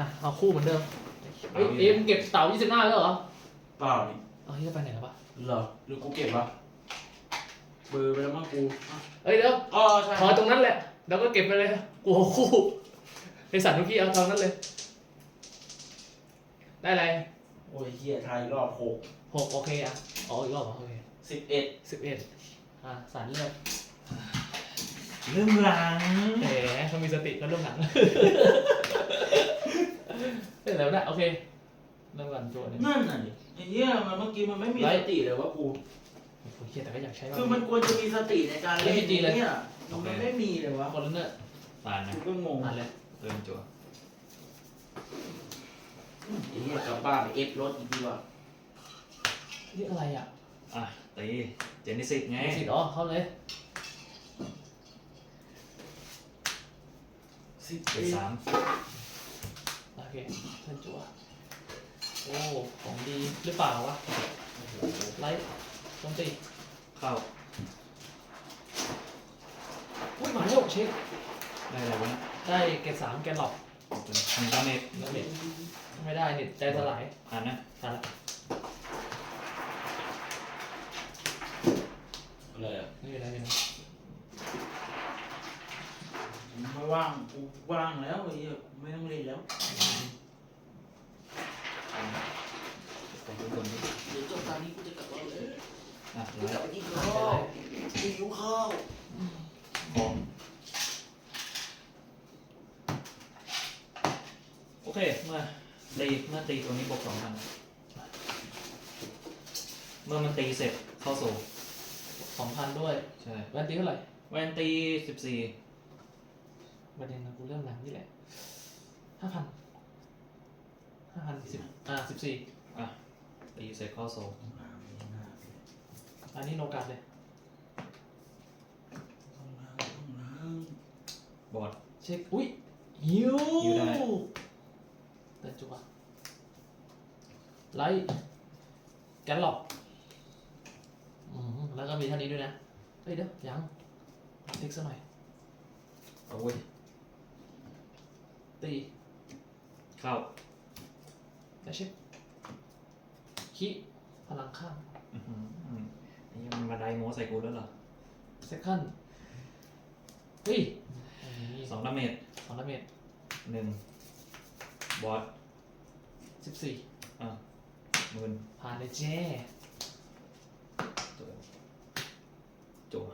อะเอาคู่เหมือนเดิมเฮ้ยเอ็มเก็บเต่ายี่สิบห้าแล้วเหรอเปล่านี่เอาที่จะไปไหนแล้ววะเหรอหรือกูเก็บวะเบอร์ไปแล้วมั้งกูอะเอ้ยเดี๋ยวอ๋อใช่พอตรงนั้นแหละแล้วก็เก็บไปเลยกลัวคู่ไอสัตว์ทุกที่เอาตอนนั้นเลย ได้อะไรโอ้ยเฮียไทยรอบหกหกโอเคอะอ๋ออีกรอบเหรอโอเคสิบเอ็ดสิบเอ็ดอะสันเลือกเรื่องหลังแหมเขามีสติก็เรื่องหนัง เอ้ยแล้วนะโอเคเริ่มก่อนตัวหนึงนั่นน่ะดิไอ้เหี้ยมันเมื่อกี้มันไม่มีไรสติเลยวะกูโอ้โหเฮียแต่ก็อยากใช้คือมันควรจะมีสติในการเล่นไม่มีจริงเลย เนี่ยมันไม่มีเลยวะคนละเนื้อตานนะกูก็งงอ่านเลยเริ่มจัวไอ้เหี้ยกลับบ้านไปเอฟรถอีกดีกว่านี่อะไรอะอะตีเจนิสิตไงมีสิทธิ์อ๋อเข้าเลยสิบเป็เอ็นดสามโอ เคเพื่อนจัวโอ้ของดีหรือเปล่าวะไลท์โจมตีเข้าอุ้ยมาแล้วเช็คได้อะไรวะเนี่ยได้เกรดสามแกนหลอกเป็นหนึ่งดาเมจแล้วเน็ตไม่ได้เน็ตใจสลายผ่านนะทันละอะไรอะไม่เป็นไรไม่เป็นไรไม่ว่างกูว่างแล้วไอ้เหี้ยกูไม่ต้องเล่นแล้ว ผมดูคนนี้ เดี๋ยวจบตอนนี้กูจะกลับบ้านเลย อะกูไลกลับท์ไปกินข้าวหิวข้าวของโอเคเมื่อตีเมื่อตีตัวนี้บวกสองพันเมื่อมันตีเสร็จเข้าโซ่สองพันด้วยใช่แวนตีเท่าไหร่แวนตีสิบสี่ประเด็นนะกูเริ่มหนังนี่แหละห้าพันห้าพันสิบอ่าสิบสี่อะตีเสร็จเข้าโซ่ อันนี้โนกาดเลยบอร์ดเช็ค อุ้ยฮิวฮิวได้เติมจุบะไลท์แกนหลอกอืมแล้วก็มีเท่านี้ด้วยนะเฮ้ยเดี๋ยว ยังเช็คซะหน่อยเอาเว้ยตีเข้าแล้วเช็คคีพลังข้าง อื้อหือ ไอ้ยังมันมาไดโมใส่กูแล้วเหรอเซคันเฮ้ยอันนี้สองดาเมจสองดาเมจหนึ่งบอสสิบสี่อะหมื่นผ่านเลยเจ้ตัวจั่ว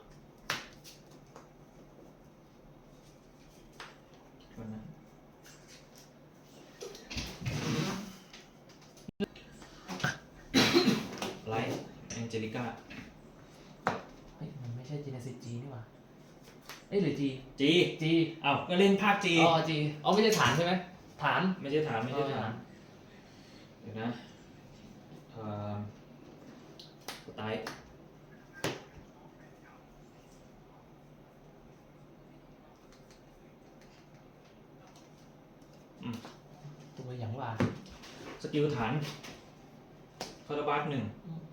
วันนั้นไลท์แองเจลิก้าเฮ้ยมันไม่ ใช่จีเนซิจีนี่หว่าเอ้ยหรือจีจีจีเอ้าก็เล่นภาคจี อ๋อจีอ๋อไม่ใช่ฐานใช่ไหมฐาน ไม่ใช่ฐานไม่ใช่อ๋อฐาน เดี๋ยวนะเอ่อสไตล์ตัวอย่างว่า สกิลฐานคาราบาสหนึ่งอืม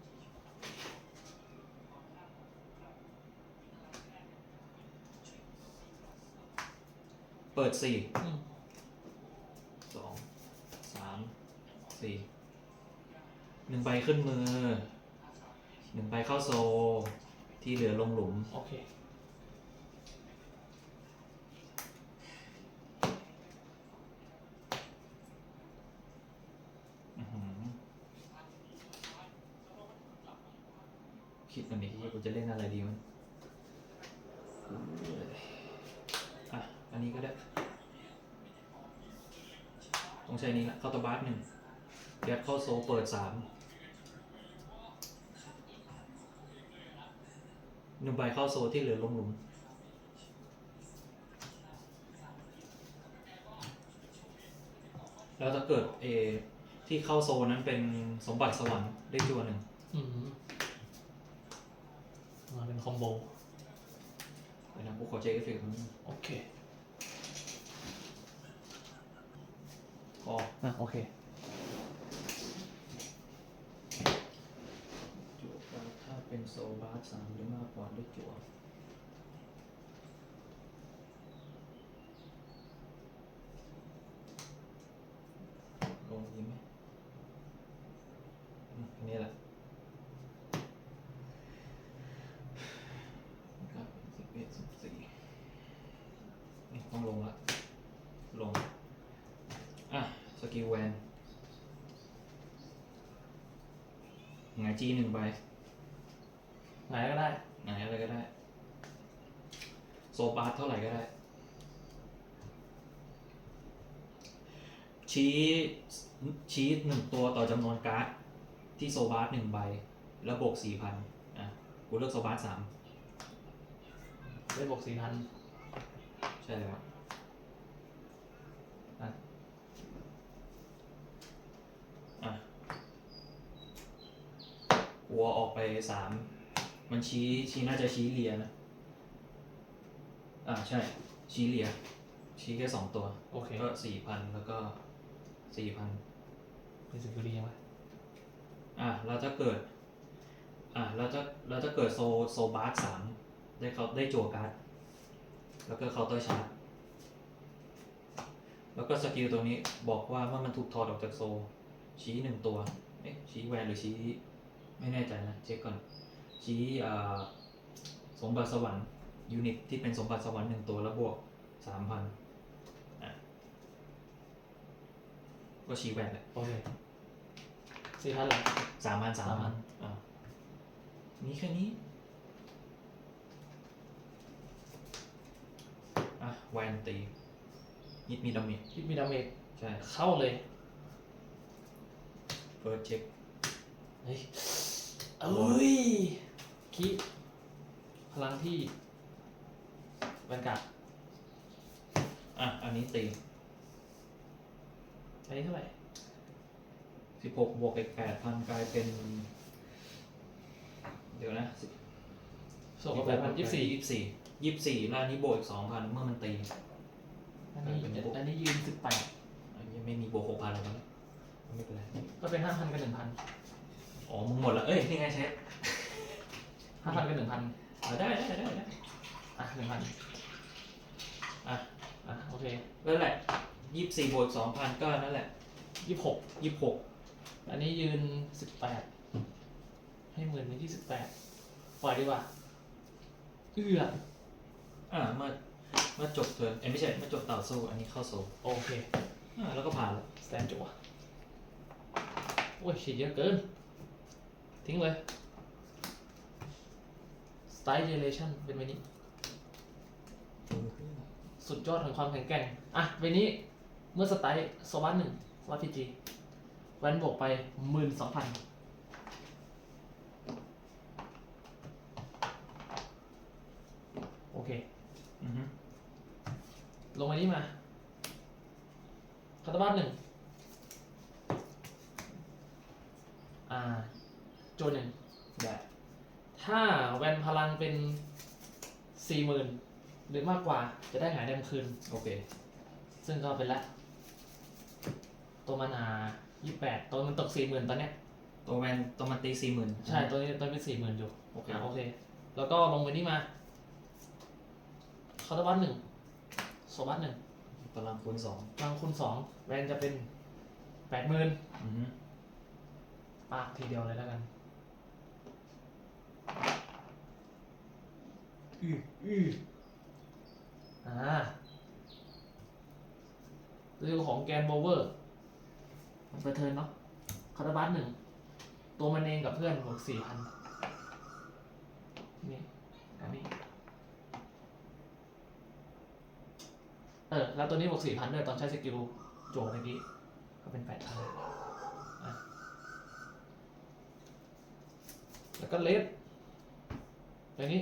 เปิดสี่อืม สองสามสี่หนึ่งใบขึ้นมือหนึ่งใบเข้าโซที่เหลือลงหลุม โอเค อื้อหือคิดกันดิว่ากูจะเล่นอะไรดีมันอะ อันนี้ก็ได้ ต้องใช้นี้ละเข้าตบาสหนึ่งยัดเข้าโซเปิดสามหนึ่งใบเข้าโซที่เหลือลงหลุมแล้วถ้าเกิดเอที่เข้าโซนั้นเป็นสมบัติสวรรค์ได้จัวหนึ่งอืมมาเป็นคอมโบเดี๋ยวนะกูขอเช็คเอฟเฟกต์มันงโอเค อะโอเคจัวการ์ดถ้าเป็นโซบาสสามหรือมากกว่าด้วยจัว ดีไหมอืมอันนี้แหละครับสิบเอ็ดสิบสี่นี่ต้องลงละ ลง อะ ส กิลแวนหงายจีหนึ่งใบไหนก็ได้หงายอะไรก็ได้ โซบาร์เท่าไหร่ก็ได้ ชี้ชี้หนึ่งตัวต่อจำนวนการ์ด ที่โซบาร์หนึ่งใบ แล้วบวกสี่พันอะ กูเลือกโซบาร์สามได้บวกสี่พันใช่แล้ว อะ อะ หัวออกไปสามมันชี้ชี้น่าจะชี้เลียนะ อ่าใช่ ชี้เลีย ชี้แค่สองตัว โอเคก็สี่พันแล้วก็สี่พันเป็นสิบดียังไงอะแล้วถ้าเกิด อะแล้วถ้าแล้วถ้าเกิดโซโซบาร์สามได้เขาได้จั่วการ์ดแล้วก็เคาน์เตอร์ชาร์จแล้วก็สกิลตัวนี้บอกว่าเมื่อมันถูกถอดออกจากโซ ชี้หนึ่งตัว เอ๊ะชี้แวนหรือชี้ ไม่แน่ใจนะเช็คก่อน ชี้อ่าสมบัติสวรรค์ยูนิตที่เป็นสมบัติสวรรค์หนึ่งตัวแล้วบวกสามพันอะก็ชี้แวนแหละโอเคสี่พันเหรอสามพันสามพัน3,000อะมีแค่นี้อะแวนตียิดมีดามิคิดมีดาเมจใช่ เข้าเลยเฟิร์สเช็ค เฮ้ยเอ้ยคิพลังที่บรรยากาศอะ อันนี้ตีอันนี้เท่าไหร่สิบหกบวกอีกแปดพันกลายเป็น เดี๋ยวนะสิบส่งกับแปดพันยี่สิบสี่ยี่สิบสี่ยี่สิบสี่แล้วอันนี้บวกอีกสองพันเมื่อมันตี อันนี้อันนี้ยืนสิบแปดอันนี้ไม่มีบวกหกพันแล้วมั้งไม่เป็นไรก็เป็นห้าพันกับหนึ่งพัน อ๋อมึงหมดแล้วเอ้ยนี่ไงเช็คห้าพันกับหนึ่งพันอะได้ได้ได้ได้อะหนึ่งพันอะอะโอเคนั่นแหละยี่สิบสี่บวกสองพันก็นั่นแหละยี่สิบหกยี่สิบหกอันนี้ยืนสิบแปดให้หมื่นเป็นยี่สิบแปดปล่อยดีกว่าเอื้ออ่าเมื่อเมื่อจบเทิร์นเอ้ยไม่ใช่เมื่อจบต่อสู้อันนี้เข้าโซ่โอเคอ่าแล้วก็ผ่านแล้วสแตนจัวโอ้ยฉีดเยอะเกิน ทิ้งเลย Style Generation เป็นไว้นี้ สุดยอดของความแข็งแกร่ง อะเวนี้เมื่อสไตล์สวัสดหนึ่งสวัสดพีจีแวนบวกไปหมื่นสองพันโอเค ลงมานี้มาคาตาบ้านหนึ่ง อ่า โจหนึ่งได้ถ้าแวนพลังเป็นสี่หมื่นหรือมากกว่าจะได้หงายแดมคืน โอเค ซึ่งก็เป็นละ ตัวมานายี่แปดตัวมันตกสี่หมื่นตอนเนี้ย ตัวแวนตัวมันตีสี่หมื่นใช่ตัวนี้ตัวนี้เป็นสี่หมื่นอยู่โอเคอะโอเค แล้วก็ลงไปนี่มาคาตาบัตหนึ่งโซบัตหนึ่งพลังคูณสองพลังคูณสองแวนจะเป็นแปดหมื่นอือฮึปากทีเดียวเลยแล้วกัน อืออืออ่าเรื่องของแกนโบเวอร์ มันไปเทินเนาะคาร์บัสหนึ่ง ตัวมันเองกับเพื่อนบวกสี่พันนี่ อันนี้ เออ แล้วตัวนี้บวกสี่พันด้วยตอนใช้สกิลโจเมื่อกี้ ก็เป็นแปดพันแล้วก็เลสไปนี้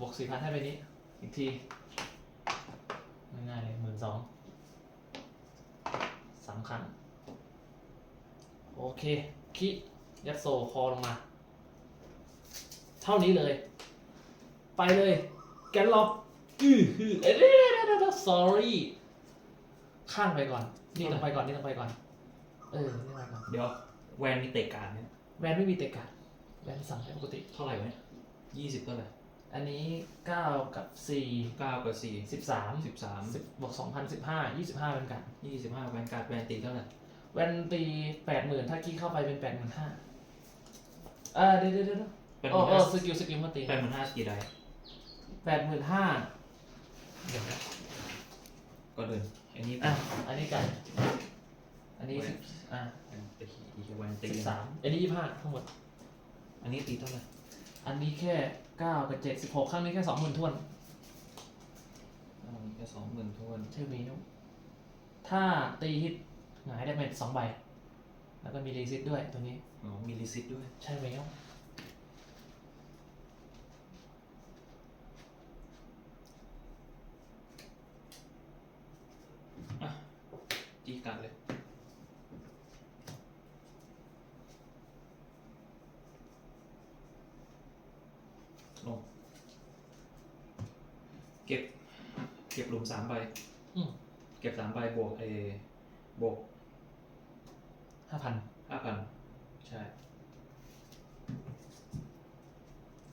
บวกสี่พันให้ไปนี้ อีกที ง่ายๆเลยหมื่นสองสามครั้งโอเค คิยัดโซคอลงมา เท่านี้เลย ไปเลย แกนล็อกอือฮือเอ้ยเดี๋ยวเดี๋ยวเดี๋ยวเดี๋ยว sorry ข้างไปก่อน นี่ต้องไปก่อน นี่ต้องไปก่อน เออ นี่ไปก่อน เดี๋ยว แวนมีเตะการดเนี่ย แวนไม่มีเตะการ์ดแวนสั่งให้ปกติ เท่าไหร่วะเนี่ยยี่สิบเท่าไหร่ อันนี้เก้ากับสี่เก้ากับสี่สิบสามสิบสามสิบบวกสองพันสิบห้ายี่สิบห้าเป็นกันยี่สิบห้าแวนการ์ดแวนตีเท่าไหร่แวนตีแปดหมื่นถ้ากี้เข้าไปเป็นแปดหมื่นห้าเออเดี๋ยวเดี๋ยวเดี๋ยวเป็นโอ้หโอ้มื่นห้าสกิลสกิลมาตีเป็นหมื่นห้ากี่ได้แปดหมื่นห้าเดี๋ยวนะก็เดินอันนี้อะอันนี้ไก่อันนี้สิบอะตีอีกวันตีสิบสามอันนี้ยี่ห้าทั้งหมด อันนี้ตีเท่าไหร่อันนี้แค่ เก้ากับเจ็ดสิบหกข้างนี้แค่สองหมื่นทวนอันนี้แค่สองหมื่นทวน ใช่ไหมนุถ้าตีฮิตหงายได้เป็นสองใบ แล้วก็มีรีซิตด้วยตัวนี้ อ๋อ มีรีซิตด้วย ใช่ไหมนุจีกัดเลย ลง เก็บ เก็บหลุมสามใบอืม เก็บสามใบบวกเอบวกห้าพันห้าพันใช่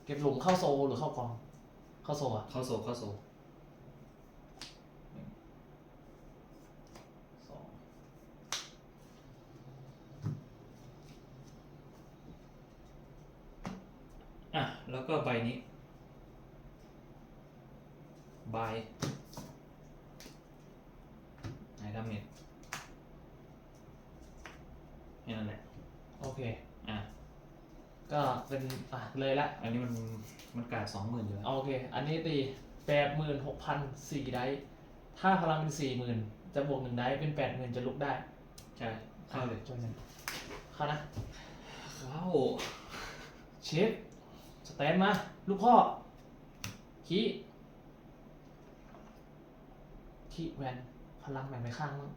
เก็บหลุมเข้าโซลหรือเข้ากอง เข้าโซลอะเข้าโซเข้าโซหนึ่งสองอะ แล้ว ก็ใบนี้ใบไหนดาเมจแค่นั้นแหละ โอเค อะ ก็เป็น อะ เลยละ อันนี้มัน มันกาดสองหมื่นอยู่แล้วเอาโอเค อันนี้ตีแปดหมื่นหกพันสี่ได้ ถ้าพลังเป็นสี่หมื่นจะบวกหนึ่งได้เป็นแปดหมื่นจะลุกได้ ใช่ เข้าเลยจนหนึ่งเข้านะ เข้า เช็คสแตนมา ลูกพ่อ ขี้ขี้แวนพลังแบ่งไปข้างมั้ง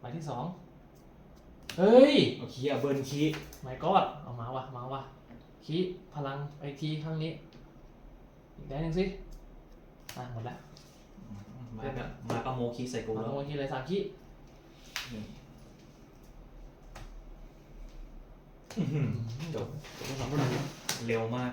หมายที่สองเฮ้ย โอเคเอาเบิร์นคีย์ไม่กอดเอามาวะมาวะขี้พลังไอทีข้างนี้อีกได้หนึ่งสิอะหมดแล้วมาแบบมาก็โมคีย์ใส่กูมาแล้วลงทีเลยสามขี้ หนึ่งอื้อหือ จบจบไปสองคนเลยเร็วมาก